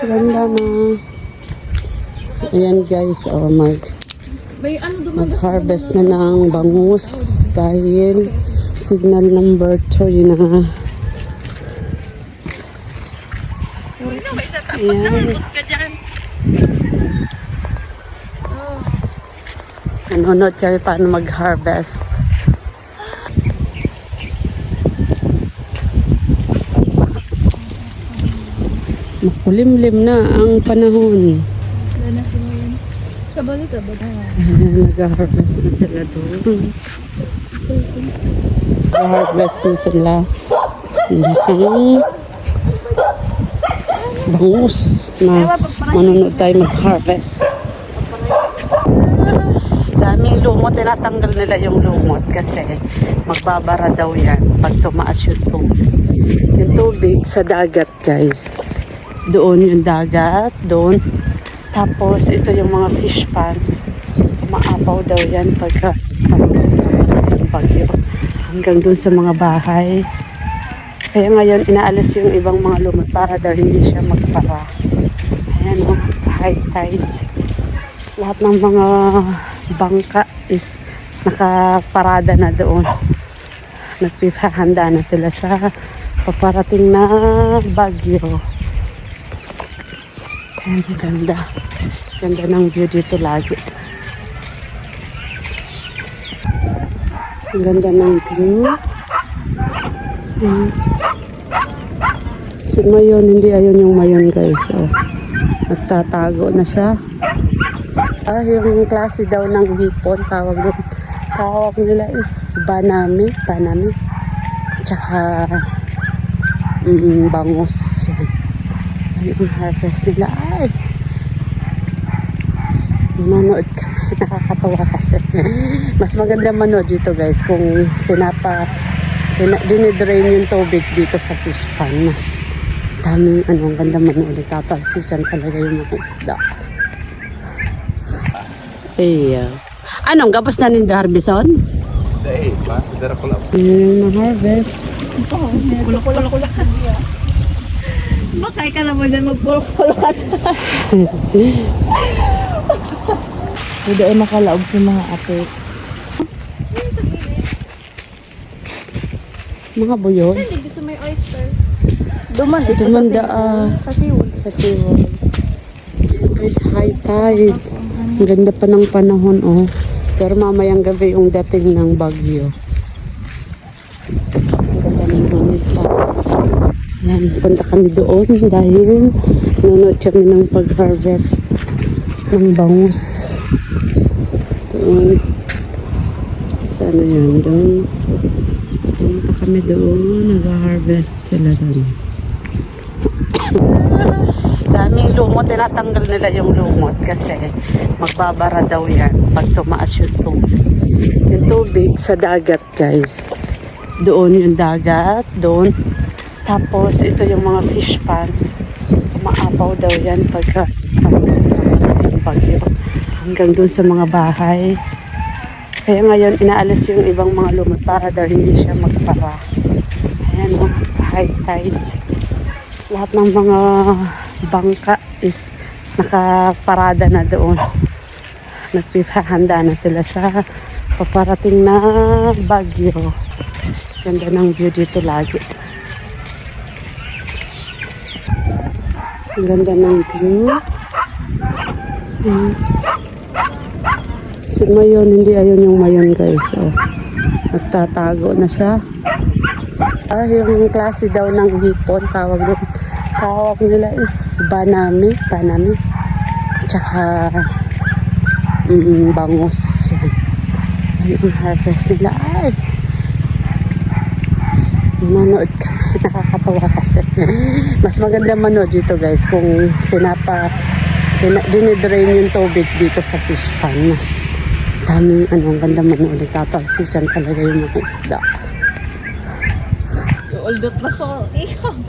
Ganda na. Ayan guys, oh, mag, May ano dumagas mag-harvest na ng bangus dahil signal number 3 na. Ayan. ka dyan. Nanonood kami paano mag-harvest. Makulimlim na ang panahon. Wala na si Moyen. Kabalik ka ba? Nag-harvest na sila doon. Nag-harvest na sila ng bangus na manunod tayo mag-harvest. Daming lumot, tinatanggal nila yung lumot kasi magbabara daw yan pag tumaas yung tubig. Yung tubig sa dagat guys. Doon yung dagat, doon. Tapos ito yung mga fish pan. Maapaw daw yan pagka parang ng bagyo. Hanggang doon sa mga bahay. Kaya ngayon inaalis yung ibang mga lumot para daw hindi siya magpara. Ayan o, high tide. Lahat ng mga bangka is nakaparada na doon. Nagpipahanda na sila sa paparating na bagyo. Ayan, ganda. Ganda ng view dito lagi. Ang ganda ng view. Ayan. Si Mayon, hindi ayun yung Mayon guys. Oh. Nagtatago na siya. Ah, yung klase daw ng hipon, tawag doon. Tawag nila is banami, banami. Tsaka mm, bangus. Yan. Yan ang harvest nila. Ay! Manood kami. Nakakatawa kasi. Mas maganda manood dito guys kung pinapa pina, dinidrain yung tubig dito sa fish pan. Mas daming ano, ang ganda manood. Tatalsikan talaga yung mga isda. Iya. Anong gabos na ninda harbison? Dahil, pa, sadara ko lang. Hmm, harvest. Kulak-kulak-kulak. Bakay ka naman dyan magpulak ka Hindi ay makalaog sa mga apit. Mga buyon. Hindi gusto may oyster. Duman, ito man da ah, Kasi yun. sa siwol. Guys, high tide. Ang ganda pa ng panahon, oh. Pero mamayang gabi yung dating ng bagyo. Ang ganda ng hangin pa. Yan, punta kami doon dahil nanonood kami ng pag-harvest ng bangus. Doon. Sa ano yun, doon. Punta kami doon, nag-harvest sila doon. Daming lumot, tinatanggal nila yung lumot kasi magbabara daw yan pag tumaas yung tubig. Yung tubig sa dagat guys. Doon yung dagat, doon. Tapos ito yung mga fish pan. Maapaw daw yan pagka parang sobrang lakas ng bagyo. Hanggang doon sa mga bahay. Kaya ngayon inaalis yung ibang mga lumot para daw hindi siya magpara. Ayan o, high tide lahat ng mga bangka is nakaparada na doon. Nagpipahanda na sila sa paparating na bagyo. Ganda ng view dito lagi. Ang ganda ng view. Hmm. Si Mayon, hindi ayun yung Mayon guys. Oh. Nagtatago na siya. Ah, yung klase daw ng hipon, tawag doon. Tawag nila is banami, banami. Tsaka mm, bangus. Yan ang harvest nila. Ay! Manood kami. Nakakatawa kasi. Mas maganda manood dito guys kung pinapa pina, dinidrain yung tubig dito sa fish pan. Mas daming ano, ang ganda manood. Tatalsikan talaga yung mga isda. Uldot na so. Ihag.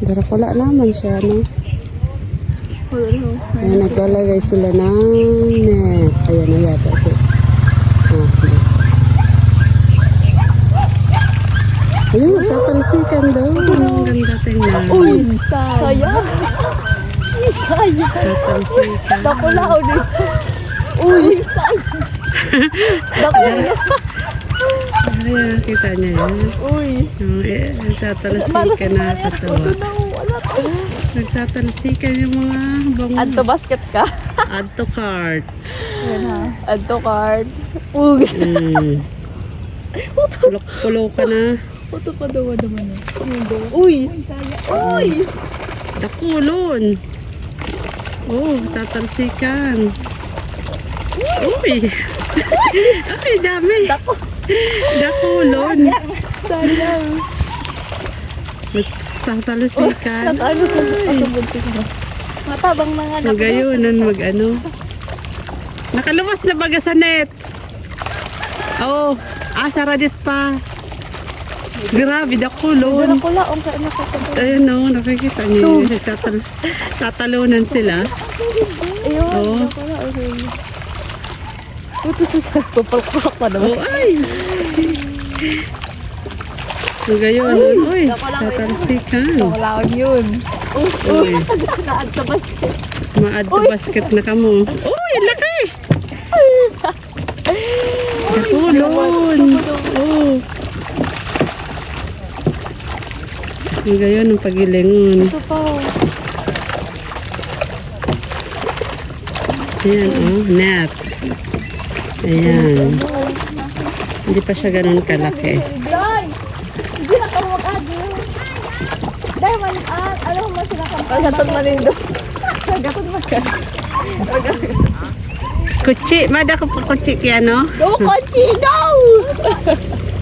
Pero wala naman siya, no? Ayan, naglalagay sila ng net. Ayan na yata si... Ah, net. Ayun, Tatalsikan daw. Ang ganda tingnan. Uy, saya. Saya. Tatalsikan. Dakulao dito. Uy, saya. Dakulao. Ayan, kita niya yan. Uy. Eh, nagtatalsikan na katawa. Nagtatalsikan yung mga bangus. Add to basket ka. Add to cart. Yan ha. Add to card. Uy. Mm. Pulok-pulok ka na. Puto pa daw naman eh. Uy. Uy. Dakulon. Oh, tatalsikan. Uy. Ay, dami. Dako. Dakulon. Sayang. Tatalsikan. Nag-ano ko. Matabang mga anak. Magayonan, mag-ano. Nakaluwas na baga sa net. Oh, ah, saradit pa. Grabe, dakulon. laong ka anak ko. Ayun no, nakikita niyo. Tatal tatalunan sila. Ayun. Laong. Puto sa sa papalpak pa naman. Oh, ay. So, gayon. Uy, tatalsikan. Wala yun. Uy, Naad sa basket. maad to basket na kamo. Uy, laki! Dakulon. Oh. Ang gayon ng pagilingon. Ito pa. Ayan, oh, net. Ayan. Hindi pa siya ganun kalaki. Hindi na ka mag-adi. Day, man, ah, alam mo sila kang Pagatod man nindo. Pagatod man ka. Kutsi, mada ko pa kutsi kaya, no? Go, konti daw!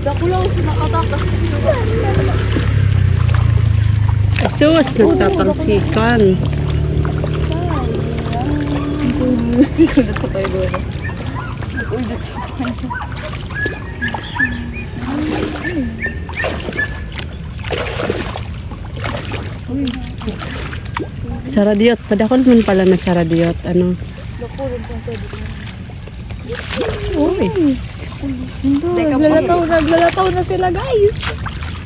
Dakulaw sila katakas. Sus, nagtatalsikan. Ulit sa kayo doon. Ulit sa Saradiot, padakol man pala na saradiot. Ano? Nakulong pa sa dito. Uy, Naglalataw, naglalataw na sila guys.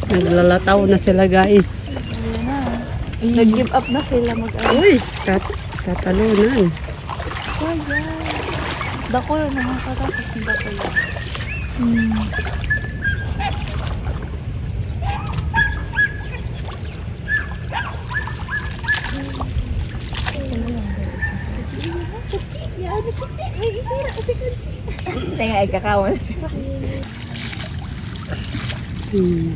naglalataw na sila, guys. Nag-give up na sila mag-ano. Uy, tat tatalunan. Dako yun naman katakas ng dako yun. Teka, ay kakawan sila. Hmm.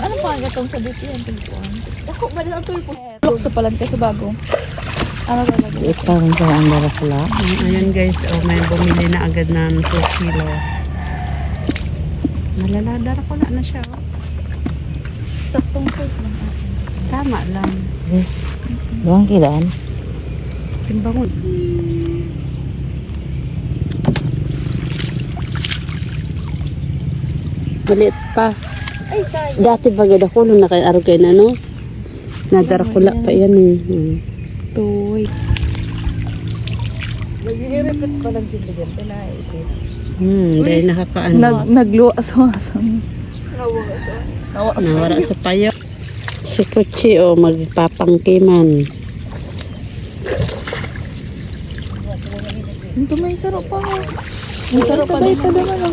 Ano pa ang gatong sa dito yan? Tulpuan. Ako, ba na tulpo? Look sa palante sa bago. Ano talaga? Itawan sa ang. Ayan guys, oh, may bumili na agad ng 2 kilo. Malaladar ko na siya. Oh. Saktong size lang. Tama lang. Doang kilaan. Timbangon. Maliit pa. Ay, say. Dati bagad ako nung naka-araw kayo na, no? Nadarakula pa yan eh. Hmm. Tuwi. Nag-i-repeat pa lang sila dyan. Pinaipit. Hmm, dahil nakakaano. Nag, nagluwas-wasang. Nawa Nawara sa payo. Si Kuchi, oh, magpapangkiman. Ito may sarap pa. May sarap pa dito naman.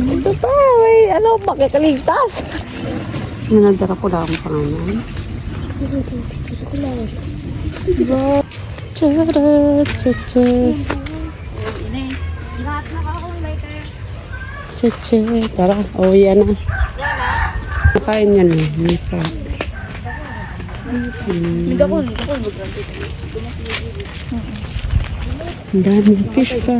Ito pa, may ano, makikaligtas. Nadarakula ang pangalan. Charat, Chacha. Tara, uwi na. Kain yan eh. May pa. Nagkakul, nagkakul. Ang dami fish ko.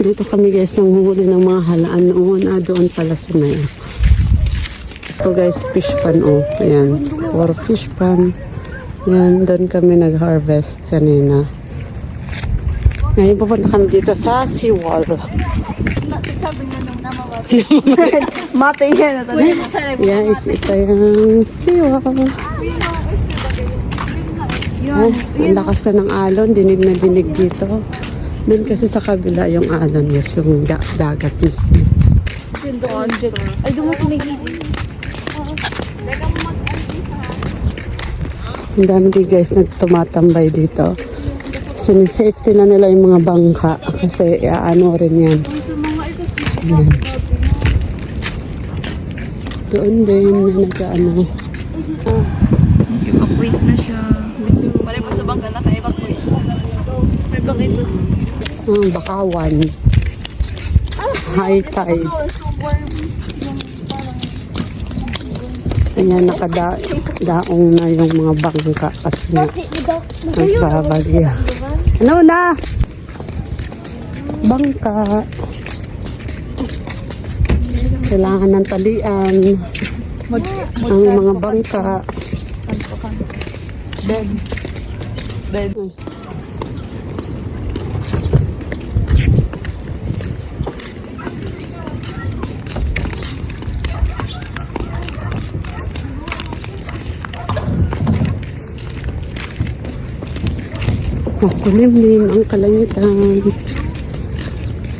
Dito kami guys nanguhuli ng mga halaan noon. Ah, doon pala sa may. Ito guys, fish pan oh. Ayan. For fish pan. Yan, doon kami nag-harvest kanina. Ngayon pupunta kami dito sa seawall. Sabi nga nung namawag. Mate yan. Guys, ito yung seawall. Ay, ang lakas na ng alon, dinig na dinig dito. Doon kasi sa kabila yung alon, guys, yung da- dagat mismo. Ay, doon mo sumigil. Ang dami guys nagtumatambay dito. Sinisafety na nila yung mga bangka kasi ano rin yan. Yan. Doon din may nag-ano. Evacuate na siya. Pare pa sa bangka naka-evacuate. May bangka ito. Ah, bakawan. High tide. Ayan, nakadaong na yung mga bangka kasi nga nagbabagyo. Ano na? Bangka. Kailangan ng talian. Ang mga bangka. Bed. Bed. Makulimlim ang kalangitan.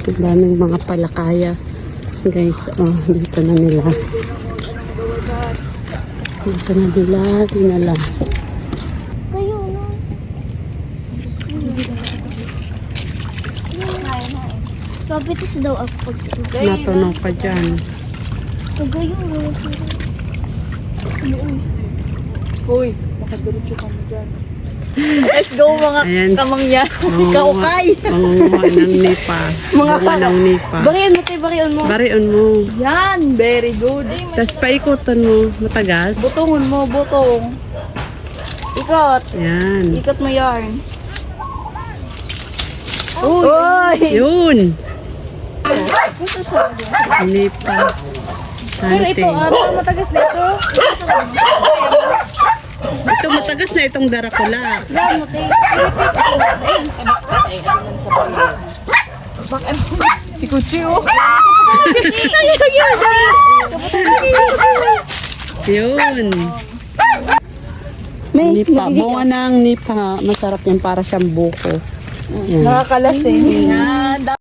Ang daming mga palakaya. Guys, oh, dito na nila. Dito na nila, dinala. Kayo na. Papitas daw ako Natunaw pa dyan. Pagayon mo. Hoy, makadiretso ka mo dyan. Let's go mga Ayan. kamangyan. Kaukay. Mangunguha ng nipa. Mga Bunga ng nipa. Bariyan mo tayo, bariyan mo. Barion mo. Yan, very good. Tapos paikutan mo. Matagas. Butongon mo, butong. Ikot. Yan. Ikot mo yarn. Uy! Yun. Nipa. Pero ito, ano, matagas na ito. Ito matagas na itong darakula. Yan mo tayo. Bak, si Kuchi, oh. Yun. Nipa. Bunga ng nipa. Masarap yan para siyang buko. Yan. Nakakalasing. Yan.